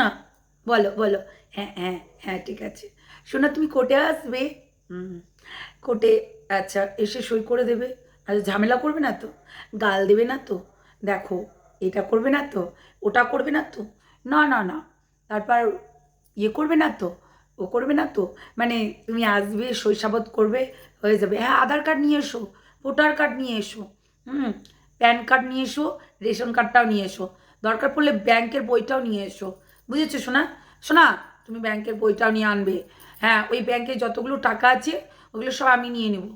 শোনা বলো বলো। হ্যাঁ হ্যাঁ হ্যাঁ ঠিক আছে। শোনা তুমি কোর্টে আসবে? হুম কোর্টে আচ্ছা এসে সই করে দেবে। আচ্ছা ঝামেলা করবে না তো? গাল দেবে না তো? দেখো, এটা করবে না তো? ওটা করবে না তো? না না না। তারপর ইয়ে করবে না তো? ও করবে না তো? মানে তুমি আসবে শৈশাবত করবে, হয়ে যাবে। হ্যাঁ আধার কার্ড নিয়ে এসো, ভোটার কার্ড নিয়ে এসো। হুম, প্যান কার্ড নিয়ে এসো, রেশন কার্ডটাও নিয়ে এসো। দরকার পড়লে ব্যাংকের বইটাও নিয়ে এসো। বুঝেছ শোনা শোনা তুমি ব্যাংকের বইটাও নিয়ে আনবে। হ্যাঁ ওই ব্যাংকে যতগুলো টাকা আছে, ওগুলো সব আমি নিয়ে নেব।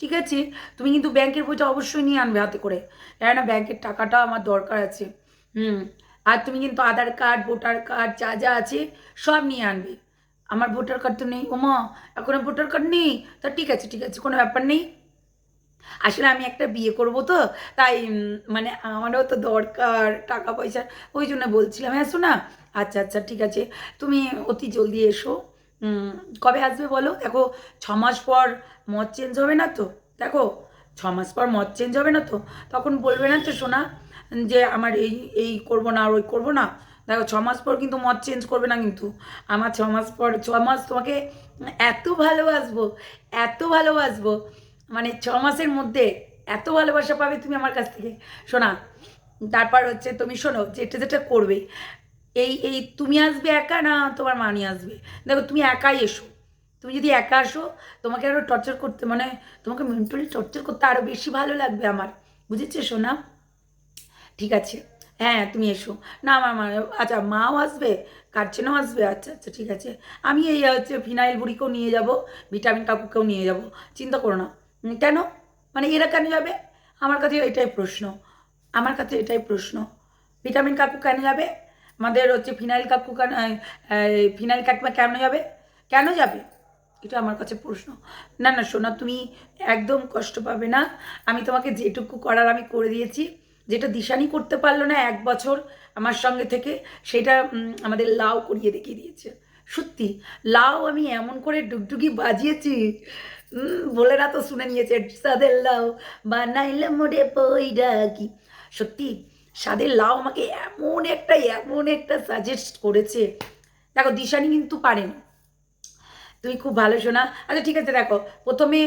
ঠিক আছে? তুমি কিন্তু ব্যাংকের বইটা অবশ্যই নিয়ে আনবে হাতে করে। কেননা ব্যাংকের টাকাটা আমার দরকার আছে। হুম, আর তুমি কিন্তু আধার কার্ড, ভোটার কার্ড যা যা আছে, সব নিয়ে আনবে। আমার ভোটার কার্ড তো নেই ওমা এখন ভোটার কার্ড নেই? তা ঠিক আছে ঠিক আছে, কোনো ব্যাপার নেই। আসলে আমি একটা বিয়ে করব তো, তাই মানে আমারও তো দরকার টাকা পয়সা, ওই জন্য বলছিলাম। হ্যাঁ শোনা আচ্ছা আচ্ছা ঠিক আছে। তুমি অতি জলদি এসো। কবে আসবে বলো? দেখো, ছ মাস পর মদ চেঞ্জ হবে না তো? দেখো, ছ মাস পর মদ চেঞ্জ হবে না তো? তখন বলবে না তো শোনা যে আমার এই এই করব না আর ওই করব না? দেখো, ছ মাস পর কিন্তু মদ চেঞ্জ করবে না কিন্তু। আমার ছ মাস পর, ছ মাস তোমাকে এত ভালোবাসবো এত ভালোবাসবো। মানে ছ মাসের মধ্যে এত ভালোবাসা পাবে তুমি আমার কাছ থেকে। শোনা তারপর হচ্ছে তুমি শোনো যেটা যেটা করবে এই এই, তুমি আসবে একা না তোমার মানি আসবে? দেখো, তুমি একাই এসো। তুমি যদি একা আসো, তোমাকে আরও টর্চার করতে মানে তোমাকে মেন্টালি টর্চার করতে আরও বেশি ভালো লাগবে আমার। বুঝেছ শোনা ঠিক আছে। হ্যাঁ তুমি এসো। না আমার মা আচ্ছা মাও আসবে? গার্জেনও আসবে? আচ্ছা আচ্ছা ঠিক আছে। আমি এই হচ্ছে ফিনাইল বুড়িকেও নিয়ে যাব, ভিটামিন কাকুকেও নিয়ে যাব। চিন্তা করো না। কেন? মানে এরা কেন যাবে? আমার কাছে এটাই প্রশ্ন। আমার কাছে এটাই প্রশ্ন। ভিটামিন কাকু কেন যাবে? আমাদের হচ্ছে ফিনাইল কাকু কেন ফিনাইল কাকিমা কেন যাবে? কেন যাবে? এটা আমার কাছে প্রশ্ন। না না শোনা তুমি একদম কষ্ট পাবে না। আমি তোমাকে যেটুকু করার আমি করে দিয়েছি যেটা দিশানি করতে পারল না এক বছর আমার সঙ্গে থেকে সেটা আমাদের লাউ করিয়ে দেখিয়ে দিয়েছে। সত্যি লাউ আমি এমন করে ডুগডুগি বাজিয়েছি উম, বলে না তো শুনে নিয়েছে সাদের লাউ বানাইলে মোড়ে বই ডাকি সত্যি সাদের লাউ আমাকে এমন একটা এমন একটা সাজেস্ট করেছে। দেখো, দিশানি কিন্তু পারেনি। তুমি খুব ভালো শোনা। আচ্ছা ঠিক আছে, দেখো, প্রথমে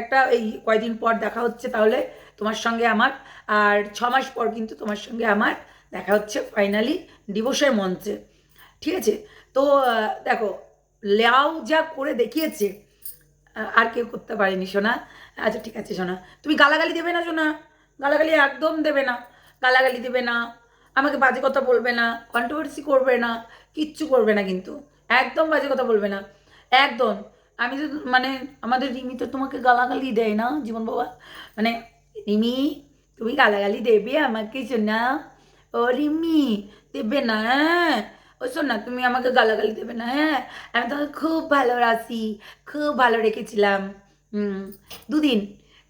একটা এই কয়দিন পর দেখা হচ্ছে তাহলে তোমার সঙ্গে আমার, আর ছ মাস পর কিন্তু তোমার সঙ্গে আমার দেখা হচ্ছে ফাইনালি ডিভোর্সের মঞ্চে। ঠিক আছে? তো দেখো লেয়াও যা করে দেখিয়েছে আর কেউ করতে পারেনি, শোনা। আচ্ছা ঠিক আছে, শোনা। তুমি গালাগালি দেবে না, শোনা? গালাগালি একদম দেবে না। গালাগালি দেবে না, আমাকে বাজে কথা বলবে না কন্ট্রোভার্সি করবে না, কিচ্ছু করবে না কিন্তু, একদম বাজে কথা বলবে না, একদম। আমি তো মানে আমাদের রিমি তো তোমাকে গালাগালি দেয় না, জীবন বাবা? মানে রিমি, তুমি গালাগালি দেবে আমাকে শোনা ও রিমি, দেবে না হ্যাঁ। ও শোন না তুমি আমাকে গালাগালি দেবে না হ্যাঁ। আমি তোমাকে খুব ভালো ভালোবাসি, খুব ভালো রেখেছিলাম। হুম, দুদিন।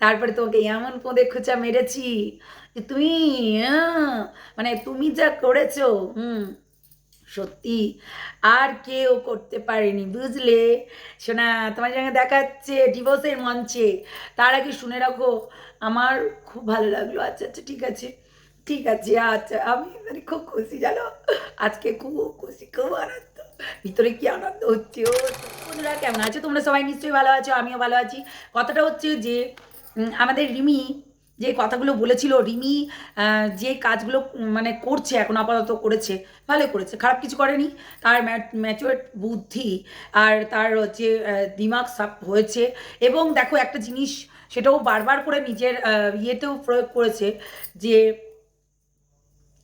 তারপরে তোমাকে এমন পোঁদে খোঁচা মেরেছি যে তুমি মানে তুমি যা করেছ, হুম, সত্যি আর কেউ করতে পারেনি, বুঝলে? শোনা তোমার সঙ্গে দেখাচ্ছে ডিভোর্সের মঞ্চে। তার আগে শুনে রাখো, আমার খুব ভালো লাগল। আচ্ছা আচ্ছা ঠিক আছে ঠিক আছে আচ্ছা আমি মানে খুব খুশি, জানো? আজকে খুব খুশি, খুব আনন্দ। ভিতরে কি আনন্দ হচ্ছে? ও বন্ধুরা কেমন আছো? তোমরা সবাই নিশ্চয়ই ভালো আছো, আমিও ভালো আছি। কথাটা হচ্ছে যে আমাদের রিমি যে কথাগুলো বলেছিল, রিমি যে কাজগুলো মানে করছে এখন আপাতত করেছে ভালো করেছে, খারাপ কিছু করেনি। তার ম্যাচুয়ার বুদ্ধি আর তার হচ্ছে দিমাগ সাপ হয়েছে এবং দেখো একটা জিনিস, সেটাও বারবার করে নিজের ইয়েতেও প্রয়োগ করেছে যে,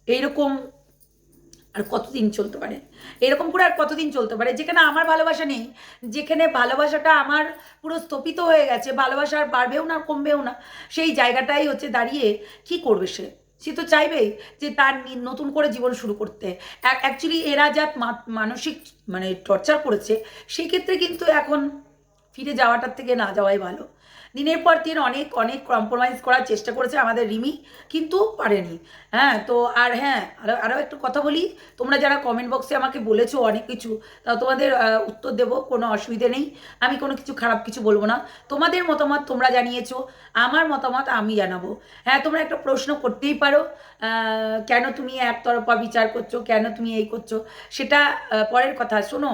এইরকম আর কতদিন চলতে পারে? এরকম করে আর কতদিন চলতে পারে? যেখানে আমার ভালোবাসা নেই, যেখানে ভালোবাসাটা আমার পুরো স্থপিত হয়ে গেছে, ভালোবাসা আর বাড়বেও না, কমবেও না, সেই জায়গাটাই হচ্ছে দাঁড়িয়ে কি করবে সে? সে তো চাইবেই যে তার নতুন করে জীবন শুরু করতে। অ্যাকচুয়ালি এরা যা মানসিক মানে টর্চার করেছে, সেই ক্ষেত্রে কিন্তু এখন ফিরে যাওয়াটার থেকে না যাওয়াই ভালো। দিনের পর দিন অনেক অনেক কম্প্রোমাইজ করার চেষ্টা করেছে আমাদের রিমি, কিন্তু পারেনি। হ্যাঁ তো আর হ্যাঁ আরও আরও একটু কথা বলি। তোমরা যারা কমেন্ট বক্সে আমাকে বলেছ অনেক কিছু তা তোমাদের উত্তর দেবো, কোনো অসুবিধে নেই। আমি কোনো কিছু খারাপ কিছু বলব না। তোমাদের মতামত তোমরা জানিয়েছো, আমার মতামত আমি জানাব। হ্যাঁ তোমরা একটা প্রশ্ন করতেই পারো কেন তুমি একতরফা বিচার করছ, কেন তুমি এই করছ? সেটা পরের কথা। শোনো,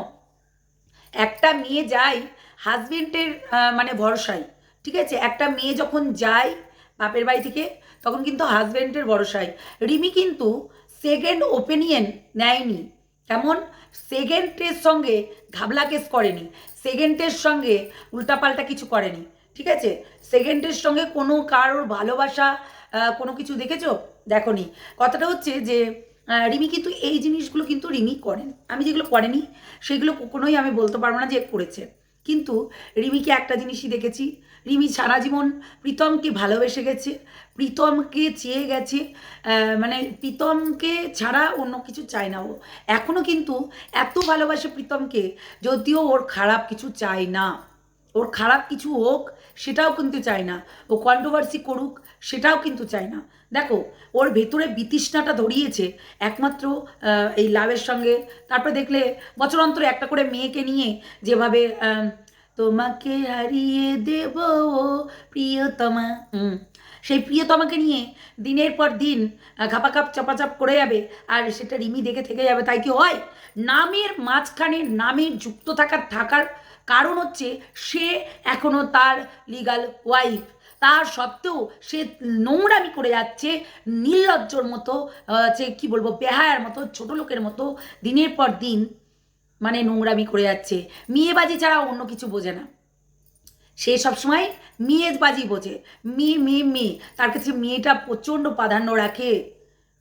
একটা মেয়ে যায় হাজবেন্ডের মানে ভরসায়। ঠিক আছে? একটা মেয়ে যখন যায় বাপের বাড়ি থেকে, তখন কিন্তু হাজবেন্ডের ভরসায়। রিমি কিন্তু সেকেন্ড ওপিনিয়ন নেয়নি। কেমন? সেকেন্ডের সঙ্গে ঘাবলা কেস করেনি। সেকেন্ডের সঙ্গে উল্টাপাল্টা কিছু করেনি। ঠিক আছে? সেকেন্ডের সঙ্গে কোনো কারোর ভালোবাসা কোনো কিছু দেখেছ? দেখো নি কথাটা হচ্ছে যে রিমি কিন্তু এই জিনিসগুলো কিন্তু রিমি করেন। আমি যেগুলো করেনি, সেগুলো কখনোই আমি বলতে পারব না যে করেছে। কিন্তু রিমিকে একটা জিনিসই দেখেছি। রিমি সারা জীবন প্রীতমকে ভালোবেসে গেছে, প্রীতমকে চেয়ে গেছে মানে প্রীতমকে ছাড়া অন্য কিছু চায় না ও। এখনও কিন্তু এত ভালোবাসে প্রীতমকে, যদিও ওর খারাপ কিছু চায় না। ওর খারাপ কিছু হোক সেটাও কিন্তু চায় না। ও কন্ট্রোভার্সি করুক সেটাও কিন্তু চায় না। দেখো ওর ভেতরে বিতৃষ্ণাটা ধরিয়েছে একমাত্র এই লাভের সঙ্গে। তারপরে দেখলে বছর অন্তরে একটা করে মেয়েকে নিয়ে যেভাবে তোমাকে হারিয়ে দেব প্রিয়তমা সেই প্রিয়তমাকে নিয়ে দিনের পর দিন আহ, ঘাপাকাপ চাপাচাপ করে যাবে। আর সেটা রিমি দেখে থেকে যাবে। তাই কি হয়? নামের মাঝখানে নামের যুক্ত থাকার থাকার কারণ হচ্ছে সে এখনও তার লিগাল ওয়াইফ তার সত্ত্বেও সে নোংরামি করে যাচ্ছে নির্লজ্জর মতো যে কি বলব, বেহায়ার মতো, ছোট লোকের মতো দিনের পর দিন মানে নোংরামি করে যাচ্ছে। মেয়েবাজি ছাড়া অন্য কিছু বোঝে না। সে সবসময় মেয়েবাজি বোঝে। মেয়ে মেয়ে মেয়ে। তার কাছে মেয়েটা প্রচণ্ড প্রাধান্য রাখে।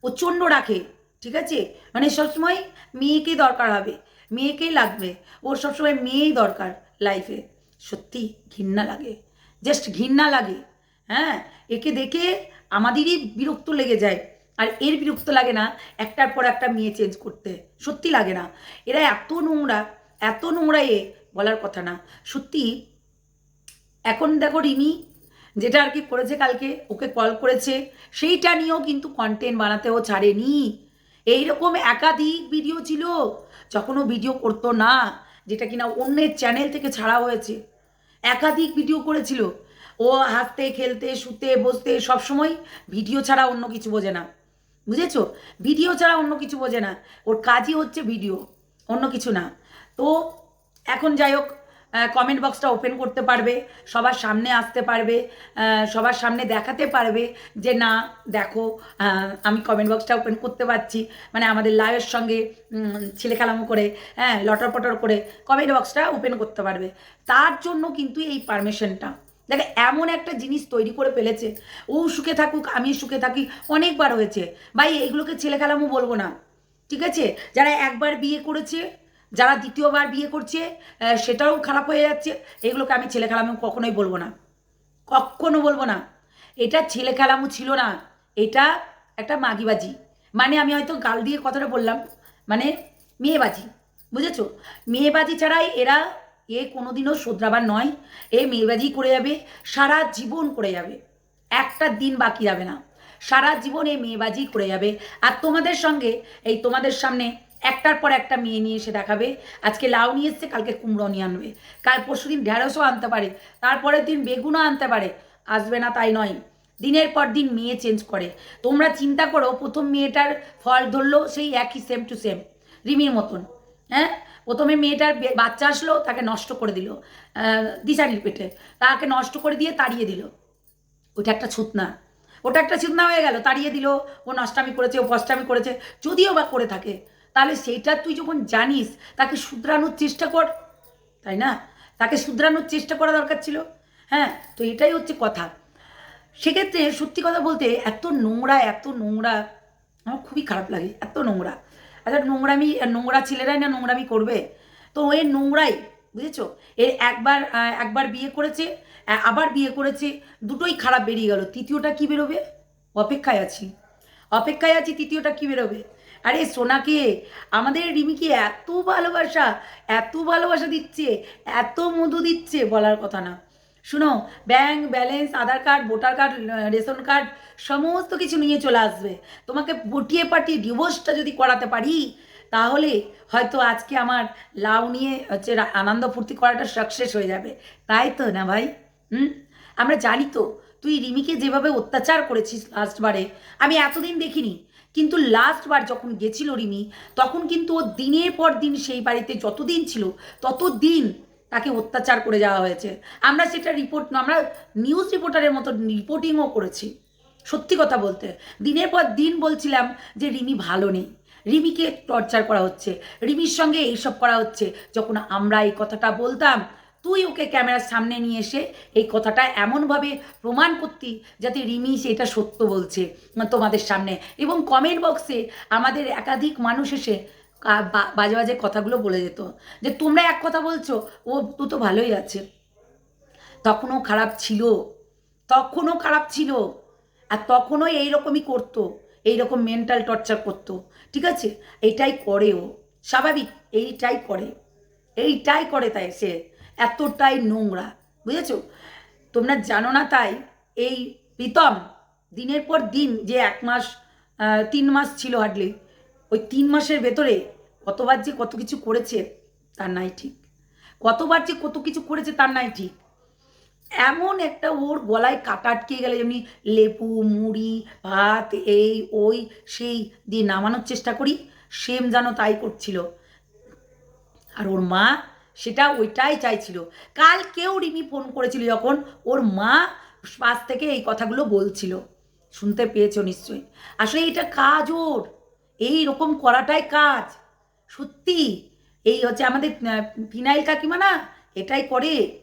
প্রচণ্ড রাখে। ঠিক আছে? মানে সবসময় মেয়েকেই দরকার হবে। মেয়েকেই লাগবে। ওর সবসময় মেয়েই দরকার লাইফে সত্যি ঘৃণা লাগে। জাস্ট ঘৃণা লাগে। হ্যাঁ? একে দেখে আমাদেরই বিরক্ত লেগে যায়। আর এর বিরক্ত লাগে না একটার পর একটা মেয়ে চেঞ্জ করতে। সত্যি লাগে না। এরা এত নোংরা এত নোংরা এ বলার কথা না। সত্যি এখন দেখো রিমি, যেটা আর কি করেছে কালকে, ওকে কল করেছে, সেইটা নিয়েও কিন্তু কন্টেন্ট বানাতেও ছাড়েনি। এইরকম একাধিক ভিডিও ছিল। যখন ও ভিডিও করতো না, যেটা কিনা অন্যের চ্যানেল থেকে ছাড়া হয়েছে। একাধিক ভিডিও করেছিল। ও হাসতে, খেলতে, শুতে, বসতে, সবসময় ভিডিও ছাড়া অন্য কিছু বোঝে না। বুঝেছ? ভিডিও ছাড়া অন্য কিছু বোঝে না। ওর কাজই হচ্ছে ভিডিও অন্য কিছু না। তো এখন যাই হোক কমেন্ট বক্সটা ওপেন করতে পারবে, সবার সামনে আসতে পারবে সবার সামনে দেখাতে পারবে যে না, দেখো আমি কমেন্ট বক্সটা ওপেন করতে পারছি। মানে আমাদের লাইভের সঙ্গে ছেলে খেলামো করে হ্যাঁ লটর পটর করে কমেন্ট বক্সটা ওপেন করতে পারবে। তার জন্য কিন্তু এই পারমিশনটা দেখে, এমন একটা জিনিস তৈরি করে ফেলেছে। ও সুখে থাকুক, আমি সুখে থাকি, অনেকবার হয়েছে। ভাই এইগুলোকে ছেলে খেলামো বলব না। ঠিক আছে? যারা একবার বিয়ে করেছে যারা দ্বিতীয়বার বিয়ে করছে সেটাও খারাপ হয়ে যাচ্ছে। এগুলোকে আমি ছেলে খেলামো কখনোই বলব না। কখনো বলব না। এটা ছেলে খেলামো ছিল না। এটা একটা মাগিবাজি। মানে আমি হয়তো গাল দিয়ে কথাটা বললাম মানে মেয়েবাজি। বুঝেছ? মেয়েবাজি ছাড়াই এরা এ কোনোদিনও শোধরাবার নয়। এ মেয়েবাজি করে যাবে, সারা জীবন করে যাবে। একটা দিন বাকি যাবে না। সারা জীবন এই মেয়েবাজি করে যাবে। আর তোমাদের সঙ্গে, এই তোমাদের সামনে একটার পর একটা মেয়ে নিয়ে এসে দেখাবে। আজকে লাউ নিয়ে এসছে, কালকে কুমড়ো নিয়ে আনবে। কাল পরশু দিন ঢ্যাঁড়সও আনতে পারে, তারপরের দিন বেগুনও আনতে পারে। আসবে না তাই নয়, দিনের পর দিন মেয়ে চেঞ্জ করে। তোমরা চিন্তা করো, প্রথম মেয়েটার ফল ধরলো সেই একই সেম টু সেম রিমির মতন। হ্যাঁ? প্রথমে মেয়েটার বাচ্চা আসলো, তাকে নষ্ট করে দিল দিশানির পেটে। তাকে নষ্ট করে দিয়ে তাড়িয়ে দিল। ওটা একটা ছুতনা। ওটা একটা ছুতনা হয়ে গেল, তাড়িয়ে দিল। ও নষ্টামি করেছে, ও ফষ্টামি করেছে, যদিও বা করে থাকে। তাহলে সেইটা তুই যখন জানিস, তাকে শুধরানোর চেষ্টা কর, তাই না? তাকে শুধরানোর চেষ্টা করা দরকার ছিল। হ্যাঁ তো এটাই হচ্ছে কথা। সেক্ষেত্রে সত্যি কথা বলতে এত নোংরা এত নোংরা, আমার খুবই খারাপ লাগে, এত নোংরা। আচ্ছা নোংরামি, নোংরা ছেলেরাই না নোংরামি করবে? তো এর নোংরাই, বুঝেছ? এর একবার একবার বিয়ে করেছে আবার বিয়ে করেছে, দুটোই খারাপ বেরিয়ে গেল। তৃতীয়টা কি বেরোবে? অপেক্ষায় আছি। অপেক্ষায় আছি, তৃতীয়টা কি বেরোবে? আরে সোনাকে, আমাদের রিমিকে এত ভালোবাসা এত ভালোবাসা দিচ্ছে, এত মধু দিচ্ছে বলার কথা না। শুনো bank balance Aadhaar card voter card ration card সমস্ত কিছু নিয়ে চলে আসবে। তোমাকে পটিয়ে পাটিয়ে ডিভোর্সটা যদি করাতে পারি, তাহলে হয়তো আজকে আমার লাউ নিয়ে হচ্ছে আনন্দ ফুর্তি করাটা সাকসেস হয়ে যাবে। তাই তো না ভাই? হুম? আমরা জানি তো, তুই রিমিকে যেভাবে অত্যাচার করেছিস লাস্টবারে আমি এতদিন দেখিনি। কিন্তু লাস্টবার যখন গেছিল রিমি, তখন কিন্তু ও দিনের পর দিন সেই বাড়িতে যতদিন ছিল, ততদিন তাকে অত্যাচার করে যাওয়া হয়েছে। আমরা সেটা রিপোর্ট আমরা নিউজ রিপোর্টারের মতো রিপোর্টিংও করেছি। সত্যি কথা বলতে, দিনের পর দিন বলছিলাম যে রিমি ভালো নেই। রিমিকে টর্চার করা হচ্ছে। রিমির সঙ্গে এইসব করা হচ্ছে। যখন আমরা এই কথাটা বলতাম তুই ওকে ক্যামেরার সামনে নিয়ে এসে এই কথাটা এমনভাবে প্রমাণ করতি যাতে রিমি সেটা সত্য বলছে তোমাদের সামনে। এবং কমেন্ট বক্সে আমাদের একাধিক মানুষ এসে বাজে বাজে কথাগুলো বলে যেত যে, তোমরা এক কথা বলছো, ও তো তো ভালোই আছে। তখনও খারাপ ছিল। তখনও খারাপ ছিল। আর তখনও এইরকমই করতো, এইরকম মেন্টাল টর্চার করতো। ঠিক আছে? এইটাই করে ও। স্বাভাবিক, এইটাই করে। এইটাই করে তাই সে। এতটাই নোংরা, বুঝেছ? তোমরা জানো না তাই, এই প্রীতম দিনের পর দিন যে এক মাস তিন মাস ছিল হার্ডলি ওই তিন মাসের ভেতরে কতবার যে কত কিছু করেছে তার নাই ঠিক। কতবার যে কত কিছু করেছে তার নাই ঠিক। এমন একটা ওর গলায় কাটা আটকে গেলে, যেমনি লেবু, মুড়ি, ভাত, এই, ওই, সেই দিয়ে নামানোর চেষ্টা করি, সেম যেন তাই করছিল। আর ওর মা সেটা ওইটাই চাইছিল। কাল কেউ রিমি ফোন করেছিল যখন ওর মা পাশ থেকে এই কথাগুলো বলছিল। শুনতে পেয়েছ নিশ্চয়ই। আসলে এটা কাজ ওর। এই রকম করাটাই কাজ। সত্যি, এই হচ্ছে আমাদের ফিনাইল কাকিমা না, এটাই করে।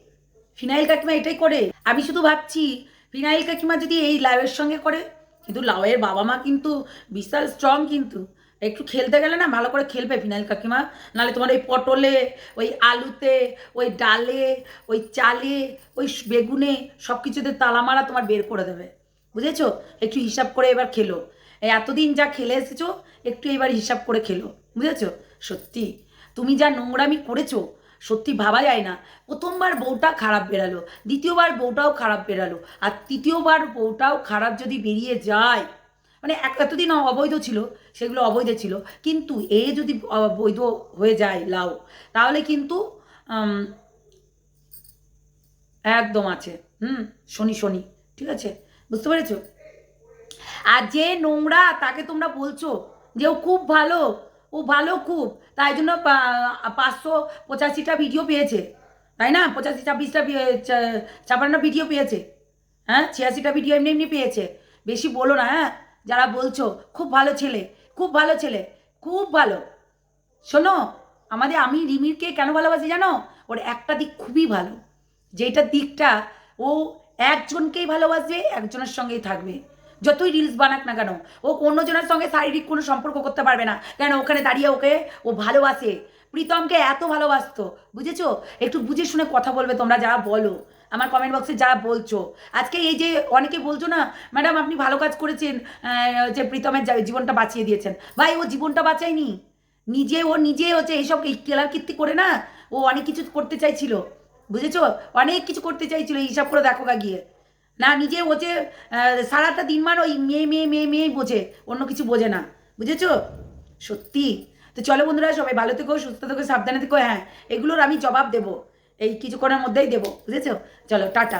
ফিনাইল কাকিমা এটাই করে। আমি শুধু ভাবছি, ফিনাইল কাকিমা যদি এই লাউয়ের সঙ্গে করে, কিন্তু লাউয়ের বাবা মা কিন্তু বিশাল স্ট্রং কিন্তু। একটু খেলতে গেলে না ভালো করে খেলবে ফিনাইল কাকিমা। নাহলে তোমার ওই পটলে, ওই আলুতে, ওই ডালে, ওই চালে, ওই বেগুনে সব কিছুতে তালা মারা তোমার বের করে দেবে। বুঝেছ? একটু হিসাব করে এবার খেলো। এতদিন যা খেলে এসেছ, একটু এবার হিসাব করে খেলো। বুঝেছ? সত্যি। তুমি যা নোংরামি করেছ, সত্যি ভাবা যায় না। প্রথমবার বউটা খারাপ বেরালো, দ্বিতীয়বার বউটাও খারাপ বেরালো, আর তৃতীয়বার বউটাও খারাপ যদি বেরিয়ে যায় মানে এক এতদিন অবৈধ ছিল সেগুলো অবৈধ ছিল। কিন্তু এ যদি বৈধ হয়ে যায় লাউ, তাহলে কিন্তু একদম আছে। হুম, শনি শনি, ঠিক আছে? বুঝতে পেরেছ? আর যে নোংরা তাকে তোমরা বলছো যে ও খুব ভালো, ও ভালো খুব, তাই জন্য পাঁচশো পঁচাশিটা ভিডিও পেয়েছে, তাই না? পঁচাশি, ছাব্বিশটা পে- চা- ছাপান্ন ভিডিও পেয়েছে। হ্যাঁ ছিয়াশিটা ভিডিও এমনি এমনি পেয়েছে। বেশি বলো না হ্যাঁ? যারা বলছো, খুব ভালো ছেলে। খুব ভালো ছেলে, খুব ভালো। শোনো, আমাদের আমি রিমিরকে কেন ভালোবাসি জানো? ওর একটা দিক খুবই ভালো যেটা দিকটা ও একজনকেই ভালোবাসবে, একজনের সঙ্গেই থাকবে। যতই রিলস বানাক না কেন, ও অন্যজনের সঙ্গে শারীরিক কোনো সম্পর্ক করতে পারবে না। কেন ওখানে দাঁড়িয়ে ওকে ও ভালোবাসে? প্রীতমকে এত ভালোবাসতো, বুঝেছ? একটু বুঝে শুনে কথা বলবে তোমরা যারা বলো। আমার কমেন্ট বক্সে যা বলছো। আজকে এই যে অনেকে বলছো না ম্যাডাম আপনি ভালো কাজ করেছেন যে প্রীতমের জীবনটা বাঁচিয়ে দিয়েছেন। ভাই ও জীবনটা বাঁচায়নি। নিজে ও নিজে হচ্ছে এইসব কেলার কীর্তি করে না ও অনেক কিছু করতে চাইছিল। বুঝেছ? অনেক কিছু করতে চাইছিল হিসাব করে দেখো গা গিয়ে। না নিজে হচ্ছে আহ, সারাটা দিন মান ওই মেয়ে মেয়ে মেয়ে মেয়েই বোঝে অন্য কিছু বোঝে না। বুঝেছ? সত্যি। তো চলো বন্ধুরা সবাই ভালো থেকো সুস্থ থেকো সাবধানে থেকো। হ্যাঁ এগুলোর আমি জবাব দেবো। এই কিছুক্ষণের মধ্যেই দেবো বুঝেছ? চলো টাটা।